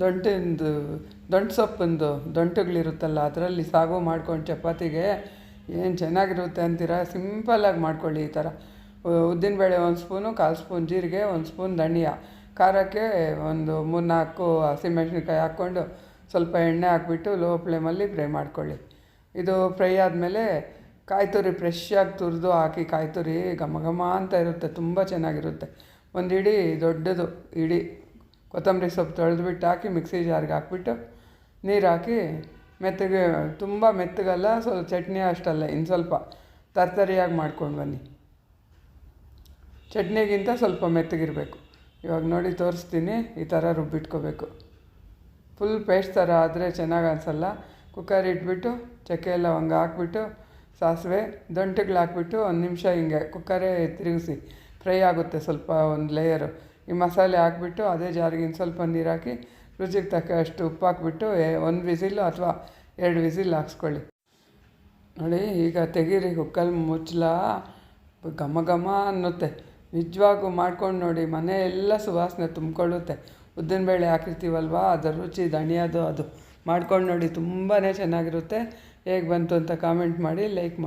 ದೊಂಟಿಂದು ದೊಂಟು ಸೊಪ್ಪಿಂದು ದೊಂಟುಗಳಿರುತ್ತಲ್ಲ, ಅದರಲ್ಲಿ ಸಾಗು ಮಾಡ್ಕೊಂಡು ಚಪಾತಿಗೆ ಏನು ಚೆನ್ನಾಗಿರುತ್ತೆ ಅಂತೀರ? ಸಿಂಪಲ್ಲಾಗಿ ಮಾಡ್ಕೊಳ್ಳಿ ಈ ಥರ. ಉದ್ದಿನಬೇಳೆ ಒಂದು ಸ್ಪೂನು, ಕಾಲು ಸ್ಪೂನ್ ಜೀರಿಗೆ, ಒಂದು ಸ್ಪೂನ್ ಧನಿಯಾ. ಖಾರಕ್ಕೆ ಒಂದು ಮೂರು ನಾಲ್ಕು ಹಸಿಮೆಣ್ಸಿನ್ಕಾಯಿ ಹಾಕ್ಕೊಂಡು ಸ್ವಲ್ಪ ಎಣ್ಣೆ ಹಾಕ್ಬಿಟ್ಟು ಲೋ ಫ್ಲೇಮಲ್ಲಿ ಫ್ರೈ ಮಾಡ್ಕೊಳ್ಳಿ. ಇದು ಫ್ರೈ ಆದಮೇಲೆ ಕಾಯಿ ತುರಿ ಫ್ರೆಶ್ಶಾಗಿ ತುರಿದು ಹಾಕಿ ಕಾಯಿ ತುರಿ ಘಮ ಘಮ ಅಂತ ಇರುತ್ತೆ, ತುಂಬ ಚೆನ್ನಾಗಿರುತ್ತೆ. ಒಂದು ಇಡೀ ದೊಡ್ಡದು ಇಡೀ. ಕೊತ್ತಂಬರಿ ಸೊಪ್ಪು ತೊಳೆದ್ಬಿಟ್ಟು ಹಾಕಿ ಮಿಕ್ಸಿ ಜಾರ್ಗೆ ಹಾಕ್ಬಿಟ್ಟು ನೀರು ಹಾಕಿ ಮೆತ್ತಗೆ, ತುಂಬ ಮೆತ್ತಗಲ್ಲ, ಸ್ವಲ್ಪ ಚಟ್ನಿ ಅಷ್ಟಲ್ಲ ಇನ್ನು ಸ್ವಲ್ಪ ತರ್ತರಿಯಾಗಿ ಮಾಡ್ಕೊಂಡು ಬನ್ನಿ. ಚಟ್ನಿಗಿಂತ ಸ್ವಲ್ಪ ಮೆತ್ತಗಿರಬೇಕು. ಇವಾಗ ನೋಡಿ ತೋರಿಸ್ತೀನಿ, ಈ ಥರ ರುಬ್ಬಿಟ್ಕೋಬೇಕು. ಫುಲ್ ಪೇಸ್ಟ್ ಥರ ಆದರೆ ಚೆನ್ನಾಗಿ ಅನಿಸಲ್ಲ. ಕುಕ್ಕರ್ ಇಟ್ಬಿಟ್ಟು, ಚಕ್ಕೆ ಲವಂಗ ಹಾಕ್ಬಿಟ್ಟು, ಸಾಸಿವೆ ದಂಟುಗಳು ಹಾಕ್ಬಿಟ್ಟು ಒಂದು ನಿಮಿಷ ಹಿಂಗೆ ಕುಕ್ಕರೇ ತಿರುಗಿಸಿ. ಫ್ರೈ ಆಗುತ್ತೆ ಸ್ವಲ್ಪ ಒಂದು ಲೇಯರು ಈ ಮಸಾಲೆ ಹಾಕ್ಬಿಟ್ಟು ಅದೇ ಜಾರಿಗೆ ಇನ್ನು ಸ್ವಲ್ಪ ನೀರು ಹಾಕಿ ರುಚಿಗೆ ತಕ್ಕಷ್ಟು ಉಪ್ಪು ಹಾಕ್ಬಿಟ್ಟು ಒಂದು ವಿಸಿಲು ಅಥವಾ ಎರಡು ವಿಸಿಲ್ ಹಾಕ್ಸ್ಕೊಳ್ಳಿ. ನೋಡಿ, ಈಗ ತೆಗೀರಿ, ಕುಕ್ಕಲ್ ಮುಚ್ಚಲ. ಘಮ ಘಮ ಅನ್ನುತ್ತೆ. ನಿಜವಾಗೂ ಮಾಡ್ಕೊಂಡು ನೋಡಿ, ಮನೆ ಎಲ್ಲ ಸುವಾಸನೆ ತುಂಬಿಕೊಳ್ಳುತ್ತೆ. ಉದ್ದಿನಬೇಳೆ ಹಾಕಿರ್ತೀವಲ್ವಾ ಅದರ ರುಚಿ ದಣಿಯೋದು ಅದು ಮಾಡ್ಕೊಂಡು ನೋಡಿ ತುಂಬಾ ಚೆನ್ನಾಗಿರುತ್ತೆ. ಹೇಗೆ ಬಂತು ಅಂತ ಕಾಮೆಂಟ್ ಮಾಡಿ ಲೈಕ್ ಮಾಡಿ.